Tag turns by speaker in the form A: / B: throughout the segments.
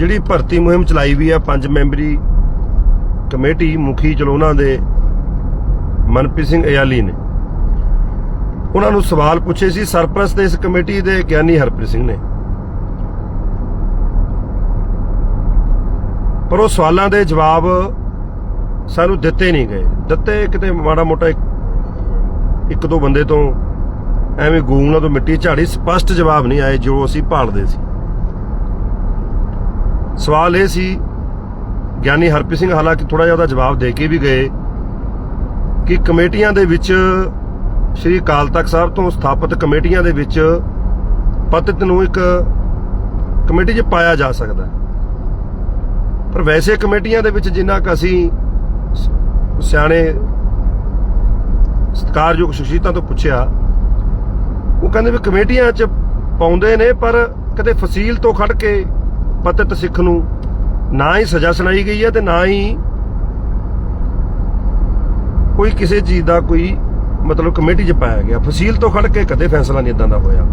A: ਜਿਹੜੀ ਭਰਤੀ ਮੁਹਿੰਮ ਚਲਾਈ ਵੀ ਆ, ਪੰਜ ਮੈਂਬਰੀ ਕਮੇਟੀ, ਮੁਖੀ ਚਲੋਣਾ ਦੇ, ਮਨਪ੍ਰੀਤ ਸਿੰਘ ਅਯਾਲੀ ਨੇ। ਉਹਨਾਂ ਨੂੰ ਸਵਾਲ ਪੁੱਛੇ ਸੀ, ਸਰਪ੍ਰਸਤ ਇਸ ਕਮੇਟੀ ਦੇ ਗਿਆਨੀ ਹਰਪ੍ਰੀਤ ਸਿੰਘ ਨੇ। ਪਰ ਉਹ ਸਵਾਲਾਂ ਦੇ ਜਵਾਬ ਸਾਨੂੰ ਦਿੱਤੇ ਨਹੀਂ ਗਏ। ਦਿੱਤੇ ਕਿਤੇ ਮਾੜਾ ਮੋਟਾ ਇੱਕ ਇੱਕ ਦੋ ਬੰਦੇ ਤੋਂ ਐਵੇਂ ਗੂੰਗਲਾਂ ਤੋਂ ਮਿੱਟੀ ਝਾੜੀ, ਸਪਸ਼ਟ ਜਵਾਬ ਨਹੀਂ ਆਏ, ਜੋ ਅਸੀਂ ਭਾਲਦੇ ਸੀ। ਸਵਾਲ ਇਹ ਸੀ, ਗਿਆਨੀ ਹਰਪ੍ਰੀਤ ਸਿੰਘ ਹਾਲਾਂਕਿ ਥੋੜਾ ਜਿਹਾ ਉਹਦਾ ਜਵਾਬ ਦੇ ਕੇ ਵੀ ਗਏ, ਕਿ ਕਮੇਟੀਆਂ ਦੇ ਵਿੱਚ ਸ਼੍ਰੀ ਅਕਾਲ ਤਖਤ ਸਾਹਿਬ ਤੋਂ ਸਥਾਪਿਤ ਕਮੇਟੀਆਂ ਦੇ ਵਿੱਚ ਪਤਿਤ ਨੂੰ ਇੱਕ ਕਮੇਟੀ 'ਚ ਪਾਇਆ ਜਾ ਸਕਦਾ ਪਰ ਵੈਸੇ ਕਮੇਟੀਆਂ ਦੇ ਵਿੱਚ ਜਿੰਨਾ ਕੁ ਅਸੀਂ ਸਿਆਣੇ ਸਤਿਕਾਰਯੋਗ ਸ਼ਖਸੀਅਤਾਂ ਤੋਂ ਪੁੱਛਿਆ, ਉਹ ਕਹਿੰਦੇ ਵੀ ਕਮੇਟੀਆਂ 'ਚ ਪਾਉਂਦੇ ਨੇ ਪਰ ਕਦੇ ਫਸੀਲ ਤੋਂ ਖੜ ਕੇ ਪਤਿਤ ਸਿੱਖ ਨੂੰ ਨਾ ਹੀ ਸਜ਼ਾ ਸੁਣਾਈ ਗਈ ਹੈ ਤੇ ਨਾ ਹੀ ਕੋਈ ਕਿਸੇ ਚੀਜ਼ ਦਾ ਕੋਈ ਮਤਲਬ ਕਮੇਟੀ 'ਚ ਪਾਇਆ ਗਿਆ। ਫਸੀਲ ਤੋਂ ਖੜ ਕੇ ਕਦੇ ਫੈਸਲਾ ਨਹੀਂ ਇਦਾਂ ਦਾ ਹੋਇਆ।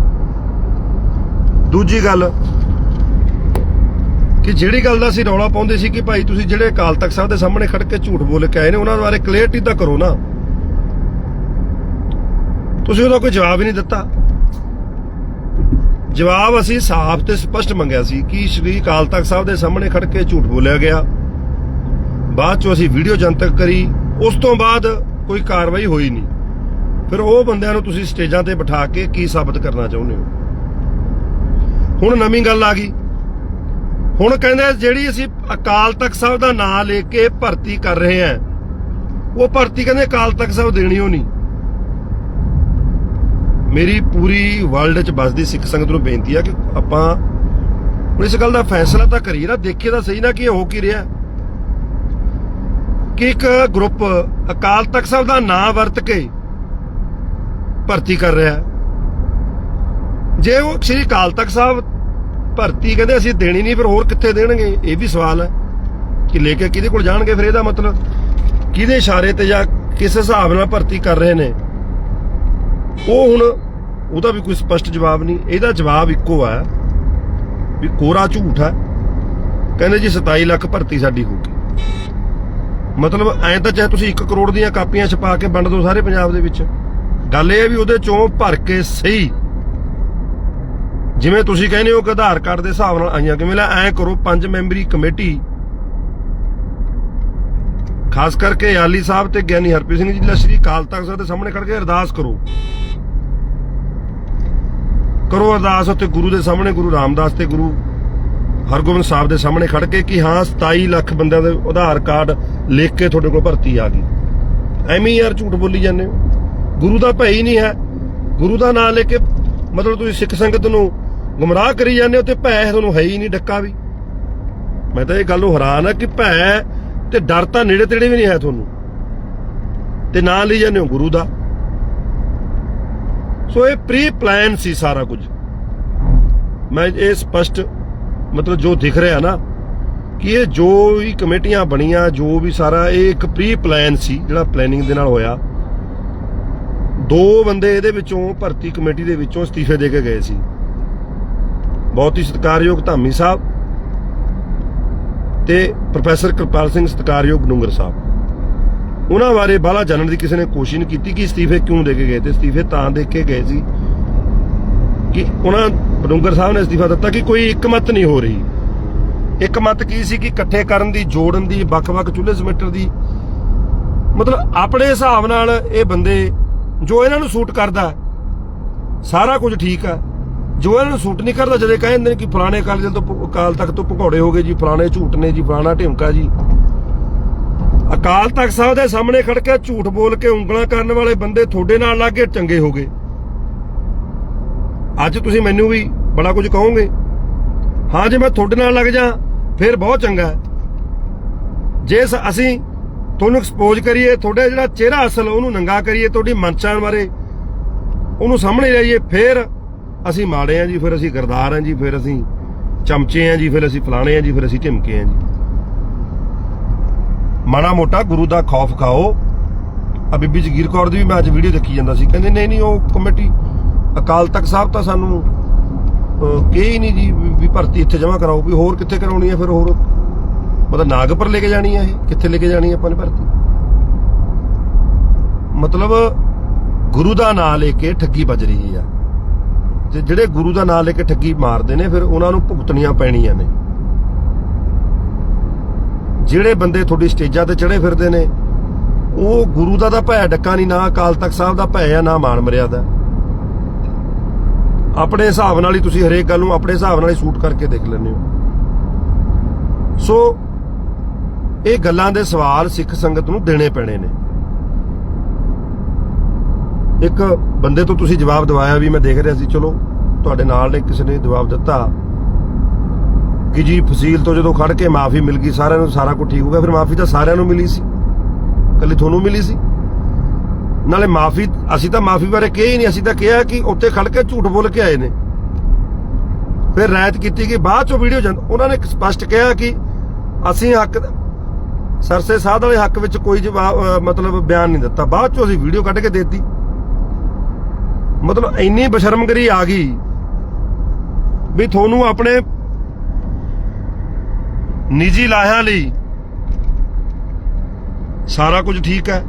A: ਦੂਜੀ ਗੱਲ ਕਿ ਜਿਹੜੀ ਗੱਲ ਦਾ ਅਸੀਂ ਰੌਲਾ ਪਾਉਂਦੇ ਸੀ ਕਿ ਭਾਈ ਤੁਸੀਂ ਜਿਹੜੇ ਅਕਾਲ ਤਖਤ ਸਾਹਿਬ ਦੇ ਸਾਹਮਣੇ ਖੜ ਕੇ ਝੂਠ ਬੋਲ ਕੇ ਆਏ ਨੇ, ਉਹਨਾਂ ਬਾਰੇ ਕਲੀਅਰਟੀ ਤਾਂ ਕਰੋ ਨਾ। ਤੁਸੀਂ ਉਹਦਾ ਕੋਈ ਜਵਾਬ ਹੀ ਨਹੀਂ ਦਿੱਤਾ। ਜਵਾਬ ਅਸੀਂ ਸਾਫ਼ ਤੇ ਸਪਸ਼ਟ ਮੰਗਿਆ ਸੀ ਕਿ ਸ਼੍ਰੀ ਅਕਾਲ ਤਖਤ ਸਾਹਿਬ ਦੇ ਸਾਹਮਣੇ ਖੜ ਕੇ ਝੂਠ ਬੋਲਿਆ ਗਿਆ। ਬਾਅਦ ਚੋਂ ਅਸੀਂ ਵੀਡੀਓ ਜਨਤਕ ਕਰੀ, ਉਸ ਤੋਂ ਬਾਅਦ ਕੋਈ ਕਾਰਵਾਈ ਹੋਈ ਨਹੀਂ। ਫਿਰ ਉਹ ਬੰਦਿਆਂ ਨੂੰ ਤੁਸੀਂ ਸਟੇਜਾਂ ਤੇ ਬਿਠਾ ਕੇ ਕੀ ਸਾਬਤ ਕਰਨਾ ਚਾਹੁੰਦੇ ਹੋ? ਹੁਣ ਨਵੀਂ ਗੱਲ ਆ ਗਈ। ਹੁਣ ਕਹਿੰਦੇ ਜਿਹੜੀ ਅਸੀਂ ਅਕਾਲ ਤਖਤ ਸਾਹਿਬ ਦਾ ਨਾਮ ਲੈ ਕੇ ਭਰਤੀ ਕਰ ਰਹੇ ਹਾਂ, ਉਹ ਭਰਤੀ ਕਹਿੰਦੇ ਅਕਾਲ ਤਖਤ ਸਾਹਿਬ ਦੇਣੀ ਹੋ ਨਹੀਂ ਮੇਰੀ ਪੂਰੀ ਵਰਲਡ 'ਚ ਵੱਸਦੀ ਸਿੱਖ ਸੰਗਤ ਨੂੰ ਬੇਨਤੀ ਆ ਕਿ ਆਪਾਂ ਇਸ ਗੱਲ ਦਾ ਫੈਸਲਾ ਤਾਂ ਕਰੀਏ ਨਾ, ਦੇਖੀਏ ਤਾਂ ਸਹੀ ਨਾ ਕਿ ਹੋ ਕੀ ਰਿਹਾ। ਕਿ ਇੱਕ ਗਰੁੱਪ ਅਕਾਲ ਤਖਤ ਸਾਹਿਬ ਦਾ ਨਾਂ ਵਰਤ ਕੇ ਭਰਤੀ ਕਰ ਰਿਹਾ ਜੇ ਉਹ ਸ੍ਰੀ ਅਕਾਲ ਤਖਤ ਸਾਹਿਬ ਭਰਤੀ ਕਹਿੰਦੇ ਅਸੀਂ ਦੇਣੀ ਨਹੀਂ, ਫਿਰ ਹੋਰ ਕਿੱਥੇ ਦੇਣਗੇ? ਇਹ ਵੀ ਸਵਾਲ ਹੈ ਕਿ ਲੈ ਕੇ ਕਿਹਦੇ ਕੋਲ ਜਾਣਗੇ ਫਿਰ ਇਹਦਾ ਮਤਲਬ? ਕਿਹਦੇ ਇਸ਼ਾਰੇ ਤੇ ਜਾਂ ਕਿਸ ਹਿਸਾਬ ਨਾਲ ਭਰਤੀ ਕਰ ਰਹੇ ਨੇ? ਉਹ ਹੁਣ ਉਹਦਾ ਵੀ ਕੋਈ ਸਪਸ਼ਟ ਜਵਾਬ ਨਹੀਂ। ਇਹਦਾ ਜਵਾਬ ਇੱਕੋ ਆ ਵੀ ਕੋਰਾ ਝੂਠ ਹੈ ਕਹਿੰਦੇ ਜੀ 27 ਲੱਖ ਭਰਤੀ ਸਾਡੀ ਹੋਊਗੀ। ਮਤਲਬ ਐਂ ਤਾਂ ਚਾਹੇ ਤੁਸੀਂ 1 ਕਰੋੜ ਦੀਆਂ ਕਾਪੀਆਂ ਛਪਾ ਕੇ ਵੰਡ ਦਿਓ ਸਾਰੇ ਪੰਜਾਬ ਦੇ ਵਿੱਚ। ਗੱਲ ਇਹ ਹੈ ਵੀ ਉਹਦੇ ਚੋਂ ਭਰ ਕੇ ਸਹੀ। ਜਿਵੇਂ ਤੁਸੀਂ ਕਹਿੰਦੇ ਹੋ ਕਿ ਆਧਾਰ ਕਾਰਡ ਦੇ ਹਿਸਾਬ ਨਾਲ ਆਈਆਂ, ਕਿਵੇਂ ਲੈ ਐਂ ਕਰੋ ਪੰਜ ਮੈਂਬਰੀ ਕਮੇਟੀ। ਖਾਸ ਕਰਕੇ ਯਾਲੀ ਸਾਹਿਬ ਤੇ ਗਿਆਨੀ ਹਰਪ੍ਰੀਤ ਸਿੰਘ ਜੀ ਦਾ ਸ਼੍ਰੀ ਅਕਾਲ ਤਖਤ ਸਾਹਿਬ ਦੇ ਸਾਹਮਣੇ ਖੜ ਕੇ ਅਰਦਾਸ ਕਰੋ। ਕਰੋ ਅਰਦਾਸ ਉੱਤੇ ਗੁਰੂ ਦੇ ਸਾਹਮਣੇ, ਗੁਰੂ ਰਾਮਦਾਸ ਤੇ ਗੁਰੂ ਹਰਗੋਬਿੰਦ ਸਾਹਿਬ ਦੇ ਸਾਹਮਣੇ ਖੜ ਕੇ ਕਿ ਹਾਂ 27 ਲੱਖ ਬੰਦਿਆਂ ਦੇ ਆਧਾਰ ਕਾਰਡ ਲਿਖ ਕੇ ਤੁਹਾਡੇ ਕੋਲ ਭਰਤੀ ਆ ਗਈ। ਐਵੇਂ ਯਾਰ ਝੂਠ ਬੋਲੀ ਜਾਂਦੇ ਹੋ। ਗੁਰੂ ਦਾ ਭੈ ਹੀ ਨਹੀਂ ਹੈ। ਗੁਰੂ ਦਾ ਨਾਮ ਲੈ ਕੇ ਮਤਲਬ ਤੁਸੀਂ ਸਿੱਖ ਸੰਗਤ ਨੂੰ ਗੁੰਮਰਾਹ ਕਰੀ ਜਾਂਦੇ ਹੋ ਤੇ ਭੈ ਤੁਹਾਨੂੰ ਹੈ ਹੀ ਨਹੀਂ ਡੱਕਾ ਵੀ। ਮੈਂ ਤਾਂ ਇਹ ਗੱਲ ਨੂੰ ਹੈਰਾਨ ਆ ਕਿ ਭੈ ਤੇ ਡਰ ਤਾਂ ਨੇੜੇ ਤੇੜੇ ਵੀ ਨਹੀਂ ਹੈ ਤੁਹਾਨੂੰ। ਤੇ ਨਾਂ ਲਈ ਜਾਂਦੇ ਹੋ ਗੁਰੂ ਦਾ। ਸੋ ਇਹ ਪ੍ਰੀ ਪਲਾਨ ਸੀ ਸਾਰਾ ਕੁਝ। ਮੈਂ ਇਹ ਸਪਸ਼ਟ ਮਤਲਬ ਜੋ ਦਿਖ ਰਿਹਾ ਨਾ, ਕਿ ਇਹ ਜੋ ਵੀ ਕਮੇਟੀਆਂ ਬਣੀਆਂ, ਜੋ ਵੀ ਸਾਰਾ, ਇਹ ਇੱਕ ਪ੍ਰੀ ਪਲਾਨ ਸੀ, ਜਿਹੜਾ ਪਲੈਨਿੰਗ ਦੇ ਨਾਲ ਹੋਇਆ। ਦੋ ਬੰਦੇ ਇਹਦੇ ਵਿੱਚੋਂ ਭਰਤੀ ਕਮੇਟੀ ਦੇ ਵਿੱਚੋਂ ਅਸਤੀਫੇ ਦੇ ਕੇ ਗਏ ਸੀ। ਬਹੁਤ ਹੀ ਸਤਿਕਾਰਯੋਗ ਧਾਮੀ ਸਾਹਿਬ ਤੇ ਪ੍ਰੋਫੈਸਰ ਕਿਰਪਾਲ ਸਿੰਘ ਸਤਿਕਾਰਯੋਗ ਡੂੰਗਰ ਸਾਹਿਬ। ਉਹਨਾਂ ਬਾਰੇ ਬਾਹਲਾ ਜਾਣਨ ਦੀ ਕਿਸੇ ਨੇ ਕੋਸ਼ਿਸ਼ ਨਹੀਂ ਕੀਤੀ ਕਿ ਅਸਤੀਫੇ ਕਿਉਂ ਦੇ ਕੇ ਗਏ ਤੇ ਅਸਤੀਫੇ ਤਾਂ ਦੇ ਕੇ ਗਏ ਸੀ। ਕਿ ਉਹਨਾਂ ਡੂੰਗਰ ਸਾਹਿਬ ਨੇ ਅਸਤੀਫਾ ਦਿੱਤਾ ਕਿ ਕੋਈ ਇੱਕ ਮਤ ਨਹੀਂ ਹੋ ਰਹੀ। ਇੱਕ ਕੀ ਸੀ ਕਿ ਇਕੱਠੇ ਕਰਨ ਦੀ, ਜੋੜਨ ਦੀ, ਵੱਖ-ਵੱਖ ਚੁੱਲ੍ਹੇ ਸਮੇਟਰ ਦੀ। ਮਤਲਬ ਆਪਣੇ ਹਿਸਾਬ ਨਾਲ ਇਹ ਬੰਦੇ ਜੋ ਇਹਨਾਂ ਨੂੰ ਸੂਟ ਕਰਦਾ, ਸਾਰਾ ਕੁਝ ਠੀਕ ਆ। ਜੋ ਇਹਨਾਂ ਨੂੰ ਸੂਟ ਨਹੀਂ ਕਰਦਾ, ਜਦੇ ਕਹਿੰਦੇ ਨੇ ਕਿ ਫਲਾਣੇ ਅਕਾਲੀ ਦਲ ਤੋਂ ਪ- ਅਕਾਲ ਤਖਤ ਤੋਂ ਭਗੌੜੇ ਹੋ ਗਏ ਜੀ, ਫਲਾਣੇ ਝੂਠ ਨੇ ਜੀ, ਫਲਾਣਾ ਢਿਮਕਾ ਜੀ। ਅਕਾਲ ਤਖਤ ਸਾਹਿਬ ਦੇ ਸਾਹਮਣੇ ਖੜ ਕੇ ਝੂਠ ਬੋਲ ਕੇ ਉਂਗਲਾਂ ਕਰਨ ਵਾਲੇ ਬੰਦੇ ਤੁਹਾਡੇ ਨਾਲ ਲੱਗ ਕੇ ਚੰਗੇ ਹੋ ਗਏ। ਅੱਜ ਤੁਸੀਂ ਮੈਨੂੰ ਵੀ ਬੜਾ ਕੁਝ ਕਹੋਗੇ। ਹਾਂ ਜੇ, ਮੈਂ ਤੁਹਾਡੇ ਨਾਲ ਲੱਗ ਜਾ, ਫਿਰ ਬਹੁਤ ਚੰਗਾ ਜੇ ਅਸੀਂ ਤੁਹਾਨੂੰ ਐਕਸਪੋਜ਼ ਕਰੀਏ, ਤੁਹਾਡਾ ਜਿਹੜਾ ਚਿਹਰਾ ਅਸਲ, ਉਹਨੂੰ ਨੰਗਾ ਕਰੀਏ, ਤੁਹਾਡੀ ਮਨਚਾਂ ਬਾਰੇ, ਉਹਨੂੰ ਸਾਹਮਣੇ ਲਿਆਈਏ ਫਿਰ ਅਸੀਂ ਮਾੜੇ ਆ ਜੀ, ਫਿਰ ਅਸੀਂ ਗਰਦਾਰ ਆ ਜੀ, ਫਿਰ ਅਸੀਂ ਚਮਚੇ ਆ ਜੀ, ਫਿਰ ਅਸੀਂ ਫਲਾਣੇ ਆਂ ਜੀ, ਫਿਰ ਅਸੀਂ ਝਿਮਕੇ ਆਂ ਜੀ। ਮਾੜਾ ਮੋਟਾ ਗੁਰੂ ਦਾ ਖੌਫ ਖਾਓ। ਆ ਬੀਬੀ ਜਗੀਰ ਕੌਰ ਦੀ ਵੀ ਮੈਂ ਅੱਜ ਵੀਡੀਓ ਦੇਖੀ ਜਾਂਦਾ ਸੀ। ਕਹਿੰਦੇ ਨਹੀਂ ਨਹੀਂ ਉਹ ਕਮੇਟੀ ਅਕਾਲ ਤਖਤ ਸਾਹਿਬ ਤਾਂ ਸਾਨੂੰ ਅਹ, ਨਹੀਂ ਜੀ ਵੀ ਭਰਤੀ ਇੱਥੇ ਜਮ੍ਹਾਂ ਕਰਾਓ ਵੀ ਹੋਰ ਕਿੱਥੇ ਕਰਾਉਣੀ ਹੈ ਫਿਰ ਹੋਰ ਮਤਲਬ ਨਾਗਪੁਰ ਲੈ ਕੇ ਜਾਣੀ ਹੈ ਇਹ? ਕਿੱਥੇ ਲੈ ਕੇ ਜਾਣੀ ਹੈ ਆਪਾਂ ਨੇ ਭਰਤੀ? ਮਤਲਬ ਗੁਰੂ ਦਾ ਨਾਮ ਲੈ ਕੇ ਠੱਗੀ ਵੱਜ ਰਹੀ ਆ ਤੇ ਜਿਹੜੇ ਗੁਰੂ ਦਾ ਨਾਮ ਲੈ ਕੇ ਠੱਗੀ ਮਾਰਦੇ ਨੇ ਫਿਰ ਉਹਨਾਂ ਨੂੰ ਭੁਗਤਣੀਆਂ ਪੈਣੀਆਂ ਨੇ। ਜਿਹੜੇ ਬੰਦੇ ਤੁਹਾਡੀ ਸਟੇਜਾਂ ਤੇ ਚੜੇ ਫਿਰਦੇ ਨੇ, ਉਹ ਗੁਰੂ ਦਾ ਤਾਂ ਭੈ ਡੱਕਾ ਨਹੀਂ ਨਾ ਅਕਾਲ ਤਖਤ ਸਾਹਿਬ ਦਾ ਭੈ ਆ, ਨਾ ਮਾਣ ਮਰਿਆਦਾ ਆਪਣੇ ਹਿਸਾਬ ਨਾਲ ਹੀ ਤੁਸੀਂ ਹਰੇਕ ਗੱਲ ਨੂੰ ਆਪਣੇ ਹਿਸਾਬ ਨਾਲ ਹੀ ਸ਼ੂਟ ਕਰਕੇ ਦੇਖ ਲੈਂਦੇ ਹੋ। ਸੋ, ਇਹ ਗੱਲਾਂ ਦੇ ਸਵਾਲ ਸਿੱਖ ਸੰਗਤ ਨੂੰ ਦੇਣੇ ਪੈਣੇ ਨੇ। ਇੱਕ ਬੰਦੇ ਤੋਂ ਤੁਸੀਂ ਜਵਾਬ ਦਿਵਾਇਆ ਵੀ ਮੈਂ ਦੇਖ ਰਿਹਾ ਸੀ, ਚਲੋ, ਤੁਹਾਡੇ ਨਾਲ ਨੇ ਕਿਸੇ ਨੇ ਜਵਾਬ ਦਿੱਤਾ। ਕਿ ਜੀ ਫਸੀਲ ਤੋਂ ਜਦੋਂ ਖੜ ਕੇ ਮਾਫੀ ਮਿਲ ਗਈ, ਸਾਰਿਆਂ ਨੂੰ ਸਾਰਾ ਕੁਝ ਠੀਕ ਹੋ ਗਿਆ, ਫਿਰ ਮਾਫੀ ਤਾਂ ਸਾਰਿਆਂ ਨੂੰ ਮਿਲੀ ਸੀ। ਕੱਲੀ ਤੁਹਾਨੂੰ ਮਿਲੀ ਸੀ। ਨਾਲੇ ਮਾਫੀ, ਅਸੀਂ ਤਾਂ ਮਾਫੀ ਬਾਰੇ ਕਿਹਾ ਹੀ ਨਹੀਂ, ਅਸੀਂ ਤਾਂ ਕਿਹਾ ਕਿ ਉੱਥੇ ਖੜ ਕੇ ਝੂਠ ਬੋਲ ਕੇ ਆਏ ਨੇ। ਫਿਰ ਰਾਇਤ ਕੀਤੀ ਕਿ ਬਾਅਦ ਚੋਂ ਵੀਡੀਓ ਜਾਂਦਾ ਉਹਨਾਂ ਨੇ ਸਪਸ਼ਟ ਕਿਹਾ ਕਿ ਅਸੀਂ ਹੱਕ ਸਰਸੇ ਸਾਧ ਵਾਲੇ ਹੱਕ ਵਿੱਚ ਕੋਈ ਜਵਾਬ ਮਤਲਬ ਬਿਆਨ ਨਹੀਂ ਦਿੱਤਾ। ਬਾਅਦ ਚੋਂ ਅਸੀਂ ਵੀਡੀਓ ਕੱਢ ਕੇ ਦੇਤੀ। ਮਤਲਬ ਇੰਨੀ ਬਸ਼ਰਮਗਰੀ ਆ ਗਈ ਵੀ ਤੁਹਾਨੂੰ ਆਪਣੇ ਨਿੱਜੀ ਲਾਹਿਆਂ ਲਈ ਸਾਰਾ ਕੁਝ ਠੀਕ ਹੈ।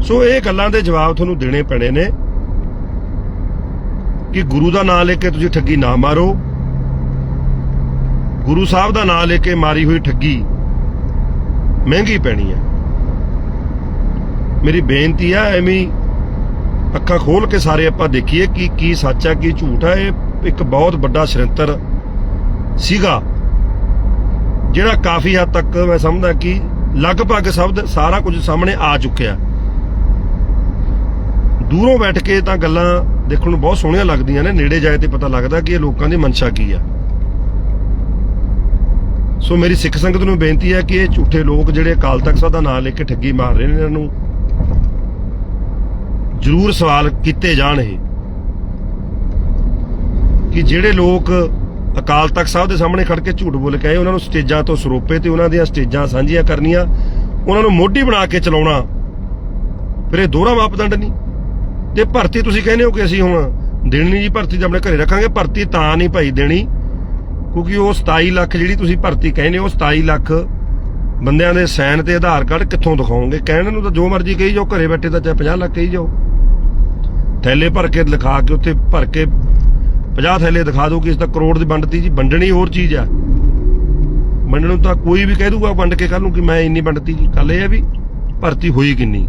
A: ਸੋ ਇਹ ਗੱਲਾਂ ਦੇ ਜਵਾਬ ਤੁਹਾਨੂੰ ਦੇਣੇ ਪੈਣੇ ਨੇ ਕਿ ਗੁਰੂ ਦਾ ਨਾਮ ਲੈ ਕੇ ਤੁਸੀਂ ਠੱਗੀ ਨਾ ਮਾਰੋ। ਗੁਰੂ ਸਾਹਿਬ ਦਾ ਨਾਮ ਲੈ ਕੇ ਮਾਰੀ ਹੋਈ ਠੱਗੀ ਮਹਿੰਗੀ ਪੈਣੀ ਹੈ। ਮੇਰੀ ਬੇਨਤੀ ਆ, ਐਵੇਂ ਅੱਖਾਂ ਖੋਲ ਕੇ ਸਾਰੇ ਆਪਾਂ ਦੇਖੀਏ ਕਿ ਕੀ ਸੱਚ ਹੈ ਕੀ ਝੂਠ ਹੈ ਇਹ ਇੱਕ ਬਹੁਤ ਵੱਡਾ ਸ਼ਰੰਤਰ ਸੀਗਾ। ਜਿਹੜਾ ਕਾਫੀ ਹੱਦ ਤੱਕ ਮੈਂ ਸਮਝਦਾ ਕਿ ਲਗਭਗ ਸਭ ਸਾਰਾ ਕੁਝ ਸਾਹਮਣੇ ਆ ਚੁੱਕਿਆ। ਦੂਰੋਂ ਬੈਠ ਕੇ ਤਾਂ ਗੱਲਾਂ ਦੇਖਣ ਨੂੰ ਬਹੁਤ ਸੋਹਣੀਆਂ ਲੱਗਦੀਆਂ ਨੇ, ਨੇੜੇ ਜਾਏ ਤੇ ਪਤਾ ਲੱਗਦਾ ਕਿ ਇਹ ਲੋਕਾਂ ਦੀ ਮਨਸ਼ਾ ਕੀ ਆ। ਸੋ ਮੇਰੀ ਸਿੱਖ ਸੰਗਤ ਨੂੰ ਬੇਨਤੀ ਹੈ ਕਿ ਇਹ ਝੂਠੇ ਲੋਕ ਜਿਹੜੇ ਅਕਾਲ ਤਖਤ ਸਾਹਿਬ ਦਾ ਨਾਮ ਲੈ ਕੇ ਠੱਗੀ ਮਾਰ ਰਹੇ ਨੇ, ਇਹਨਾਂ ਨੂੰ ਜ਼ਰੂਰ ਸਵਾਲ ਕੀਤੇ ਜਾਣ ਇਹ। ਕਿ ਜਿਹੜੇ ਲੋਕ ਅਕਾਲ ਤਖਤ ਸਾਹਿਬ ਦੇ ਸਾਹਮਣੇ ਖੜ ਕੇ ਝੂਠ ਬੋਲ ਕੇ ਆਏ। ਉਹਨਾਂ ਨੂੰ ਸਟੇਜਾਂ ਤੋਂ ਸਰੋਪੇ ਤੇ ਉਹਨਾਂ ਦੀਆਂ ਸਟੇਜਾਂ ਸਾਂਝੀਆਂ ਕਰਨੀਆਂ। ਉਹਨਾਂ ਨੂੰ ਮੋਢੀ ਬਣਾ ਕੇ ਚਲਾਉਣਾ। ਫਿਰ ਇਹ ਦੋਹਰਾ ਮਾਪਦੰਡ ਨਹੀਂ। ਤੇ ਭਰਤੀ ਤੁਸੀਂ ਕਹਿੰਦੇ ਹੋ ਕਿ ਅਸੀਂ ਹੁਣ ਦੇਣੀ ਨਹੀਂ ਜੀ, ਭਰਤੀ ਤਾਂ ਆਪਣੇ ਘਰੇ ਰੱਖਾਂਗੇ। ਭਰਤੀ ਤਾਂ ਨਹੀਂ ਭਾਈ ਦੇਣੀ। ਕਿਉਂਕਿ ਉਹ 27 ਲੱਖ ਜਿਹੜੀ ਤੁਸੀਂ ਭਰਤੀ ਕਹਿੰਦੇ ਹੋ 27 ਲੱਖ ਬੰਦਿਆਂ ਦੇ ਸੈਨ ਤੇ ਆਧਾਰ ਕਾਰਡ ਕਿੱਥੋਂ ਦਿਖਾਓਗੇ ਕਹਿਣ ਨੂੰ ਤਾਂ ਜੋ ਮਰਜ਼ੀ ਕਹੀ ਜਾਓ, ਘਰੇ ਬੈਠੇ ਤਾਂ ਚਾਹੇ 50 ਲੱਖ ਕਹੀ ਜਾਓ। ਥੈਲੇ ਭਰ ਕੇ ਲਿਖਾ ਕੇ ਉੱਥੇ ਭਰ ਕੇ 50 ਥੈਲੇ ਦਿਖਾ ਦਿਓ ਕਿ ਇਸ ਦਾ ਕਰੋੜ ਦੀ ਵੰਡਤੀ ਜੀ, ਵੰਡਣੀ ਹੋਰ ਚੀਜ਼ ਆ। ਵੰਡਣ ਨੂੰ ਤਾਂ ਕੋਈ ਵੀ ਕਹਿ ਦੂਗਾ, ਵੰਡ ਕੇ ਕੱਲ ਨੂੰ ਕਿ ਮੈਂ ਇੰਨੀ ਵੰਡਤੀ ਜੀ। ਕੱਲ ਇਹ ਆ ਵੀ ਭਰਤੀ ਹੋਈ ਕਿੰਨੀ।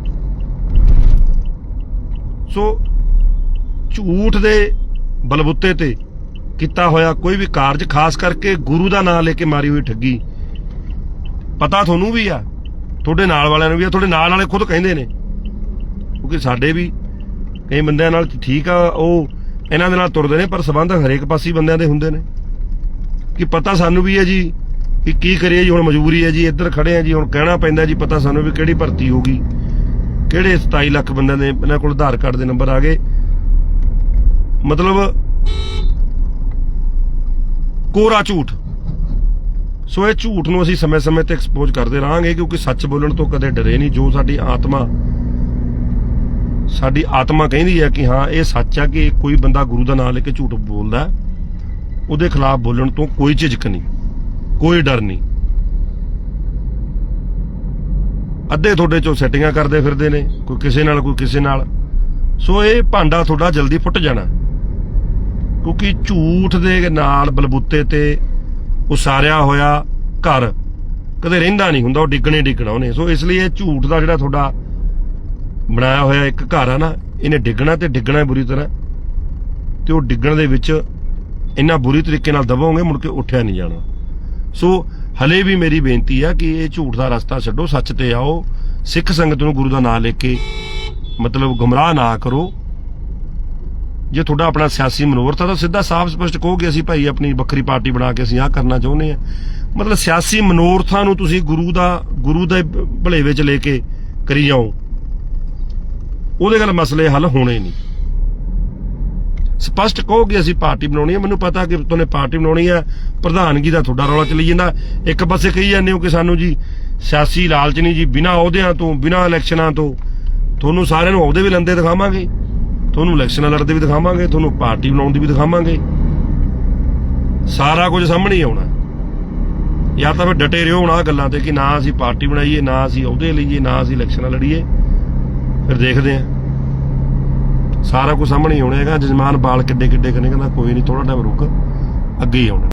A: ਸੋ ਝੂਠ ਦੇ ਬਲਬੁੱਤੇ ਤੇ ਕੀਤਾ ਹੋਇਆ ਕੋਈ ਵੀ ਕਾਰਜ, ਖਾਸ ਕਰਕੇ ਗੁਰੂ ਦਾ ਨਾਮ ਲੈ ਕੇ ਮਾਰੀ ਹੋਈ ਠੱਗੀ, ਪਤਾ ਤੁਹਾਨੂੰ ਵੀ ਆ, ਤੁਹਾਡੇ ਨਾਲ ਵਾਲਿਆਂ ਨੂੰ ਵੀ ਆ, ਤੁਹਾਡੇ ਨਾਲ ਵਾਲੇ ਖੁਦ ਕਹਿੰਦੇ ਨੇ। ਕਿਉਂਕਿ ਸਾਡੇ ਵੀ ਕਈ ਬੰਦਿਆਂ ਨਾਲ ਠੀਕ ਆ, ਉਹ ਇਹਨਾਂ ਦੇ ਨਾਲ ਤੁਰਦੇ ਨੇ, ਪਰ ਸਬੰਧ ਹਰੇਕ ਪਾਸੀ ਬੰਦਿਆਂ ਦੇ ਹੁੰਦੇ ਨੇ। ਕਿ ਪਤਾ ਸਾਨੂੰ ਵੀ ਹੈ ਜੀ ਕਿ ਕੀ ਕਰੀਏ ਜੀ, ਹੁਣ ਮਜਬੂਰੀ ਹੈ ਜੀ, ਇੱਧਰ ਖੜੇ ਆ ਜੀ, ਹੁਣ ਕਹਿਣਾ ਪੈਂਦਾ ਜੀ, ਪਤਾ ਸਾਨੂੰ ਵੀ ਕਿਹੜੀ ਭਰਤੀ ਹੋਗੀ ਕਿਹੜੇ 27 ਲੱਖ ਬੰਦਿਆਂ ਦੇ ਇਹਨਾਂ ਕੋਲ ਆਧਾਰ ਕਾਰਡ ਦੇ ਨੰਬਰ ਆ ਗਏ। ਮਤਲਬ ਕੋਰਾ ਝੂਠ। ਸੋ ਇਹ ਝੂਠ ਨੂੰ ਅਸੀਂ ਸਮੇਂ-ਸਮੇਂ ਤੇ ਐਕਸਪੋਜ਼ ਕਰਦੇ ਰਹਾਂਗੇ, ਕਿਉਂਕਿ ਸੱਚ ਬੋਲਣ ਤੋਂ ਕਦੇ ਡਰੇ ਨਹੀਂ, ਜੋ ਸਾਡੀ ਆਤਮਾ ਸਾਡੀ ਆਤਮਾ ਕਹਿੰਦੀ ਹੈ ਕਿ ਹਾਂ, ਇਹ ਸੱਚ ਆ ਕਿ ਕੋਈ ਬੰਦਾ ਗੁਰੂ ਦਾ ਨਾਮ ਲੈ ਕੇ ਝੂਠ ਬੋਲਦਾ ਉਹਦੇ ਖਿਲਾਫ ਬੋਲਣ ਤੋਂ ਕੋਈ ਝਿਜਕ ਨਹੀਂ, ਕੋਈ ਡਰ ਨਹੀਂ। ਅੱਧੇ ਤੁਹਾਡੇ ਚੋਂ ਸੈਟਿੰਗਾਂ ਕਰਦੇ ਫਿਰਦੇ ਨੇ, ਕੋਈ ਕਿਸੇ ਨਾਲ, ਕੋਈ ਕਿਸੇ ਨਾਲ। ਸੋ ਇਹ ਭਾਂਡਾ ਤੁਹਾਡਾ ਜਲਦੀ ਫੁੱਟ ਜਾਣਾ। ਕਿਉਂਕਿ ਝੂਠ ਦੇ ਨਾਲ ਬਲਬੁੱਤੇ ਤੇ ਉਸਾਰਿਆ ਹੋਇਆ ਘਰ ਕਦੇ ਰਹਿੰਦਾ ਨਹੀਂ ਹੁੰਦਾ, ਉਹ ਡਿੱਗਣੇ ਡਿੱਗਣਾ ਉਹਨੇ। ਸੋ ਇਸ ਲਈ ਇਹ ਝੂਠ ਦਾ ਜਿਹੜਾ ਤੁਹਾਡਾ ਬਣਾਇਆ ਹੋਇਆ ਇੱਕ ਘਰ ਆ ਨਾ, ਇਹਨੇ ਡਿੱਗਣਾ ਤੇ ਡਿੱਗਣਾ ਬੁਰੀ ਤਰ੍ਹਾਂ। ਤੇ ਉਹ ਡਿੱਗਣ ਦੇ ਵਿੱਚ ਇੰਨਾ ਬੁਰੀ ਤਰੀਕੇ ਨਾਲ ਦਬਾਓਗੇ ਮੁੜ ਕੇ ਉੱਠਿਆ ਨਹੀਂ ਜਾਣਾ। ਸੋ ਹਲੇ ਵੀ ਮੇਰੀ ਬੇਨਤੀ ਆ ਕਿ ਇਹ ਝੂਠ ਦਾ ਰਸਤਾ ਛੱਡੋ, ਸੱਚ ਤੇ ਆਓ। ਸਿੱਖ ਸੰਗਤ ਨੂੰ ਗੁਰੂ ਦਾ ਨਾਮ ਲੈ ਕੇ ਮਤਲਬ ਗੁੰਮਰਾਹ ਨਾ ਕਰੋ। ਜੇ ਤੁਹਾਡਾ ਆਪਣਾ ਸਿਆਸੀ ਮਨੋਰਥ ਆ, ਤਾਂ ਸਿੱਧਾ ਸਾਫ਼ ਸਪਸ਼ਟ ਕਹੋਗੇ ਅਸੀਂ ਭਾਈ ਆਪਣੀ ਵੱਖਰੀ ਪਾਰਟੀ ਬਣਾ ਕੇ ਅਸੀਂ ਆਹ ਕਰਨਾ ਚਾਹੁੰਦੇ ਆ। ਮਤਲਬ ਸਿਆਸੀ ਮਨੋਰਥਾਂ ਨੂੰ ਤੁਸੀਂ ਗੁਰੂ ਦਾ, ਗੁਰੂ ਦੇ ਭਲੇਵੇ 'ਚ ਲੈ ਕੇ ਕਰੀ ਜਾਓ। ਉਹਦੇ ਗੱਲ ਮਸਲੇ ਹੱਲ ਹੋਣੇ ਨਹੀਂ। ਸਪਸ਼ਟ ਕਿ ਅਸੀਂ ਪਾਰਟੀ ਬਣਾਉਣੀ ਹੈ। ਮੈਨੂੰ ਪਤਾ ਕਿ ਤੁਹਾਨੇ ਪਾਰਟੀ ਬਣਾਉਣੀ ਹੈ। ਪ੍ਰਧਾਨਗੀ ਦਾ ਤੁਹਾਡਾ ਰੌਲਾ ਚੱਲੀ ਜਾਂਦਾ। ਇੱਕ ਪਾਸੇ ਕਹੀ ਜਾਂਦੇ ਹੋ ਕਿ ਸਾਨੂੰ ਜੀ ਸਿਆਸੀ ਲਾਲਚ ਨਹੀਂ ਜੀ। ਬਿਨਾਂ ਅਹੁਦਿਆਂ ਤੋਂ, ਬਿਨਾਂ ਇਲੈਕਸ਼ਨਾਂ ਤੋਂ ਤੁਹਾਨੂੰ ਸਾਰਿਆਂ ਨੂੰ ਅਹੁਦੇ ਵੀ ਲੰਦੇ ਦਿਖਾਵਾਂਗੇ। ਤੁਹਾਨੂੰ ਇਲੈਕਸ਼ਨਾਂ ਲੜਦੇ ਵੀ ਦਿਖਾਵਾਂਗੇ। ਤੁਹਾਨੂੰ ਪਾਰਟੀ ਬਣਾਉਣ ਦੀ ਵੀ ਦਿਖਾਵਾਂਗੇ। ਸਾਰਾ ਕੁਝ ਸਾਹਮਣੇ ਹੀ ਆਉਣਾ। ਜਾਂ ਤਾਂ ਫਿਰ ਡਟੇ ਰਹੋ ਹੁਣ ਆਹ ਗੱਲਾਂ ਤੇ ਕਿ ਨਾ ਅਸੀਂ ਪਾਰਟੀ ਬਣਾਈਏ, ਨਾ ਅਸੀਂ ਅਹੁਦੇ ਲਈਏ, ਨਾ ਅਸੀਂ ਇਲੈਕਸ਼ਨਾਂ ਲੜੀਏ। ਫਿਰ ਦੇਖਦੇ ਆਂ। ਸਾਰਾ ਕੁਝ ਸਾਹਮਣੇ ਆਉਣਾ ਹੈਗਾ। ਜਜਮਾਨ ਬਾਲ ਕਿੱਡੇ ਕਿੱਡੇ ਕਰਨੇ ਕਹਿੰਦਾ, ਕੋਈ ਨਹੀਂ ਥੋੜਾ ਟਾਈਮ ਰੁਕ, ਅੱਗੇ ਹੀ ਆਉਣਾ।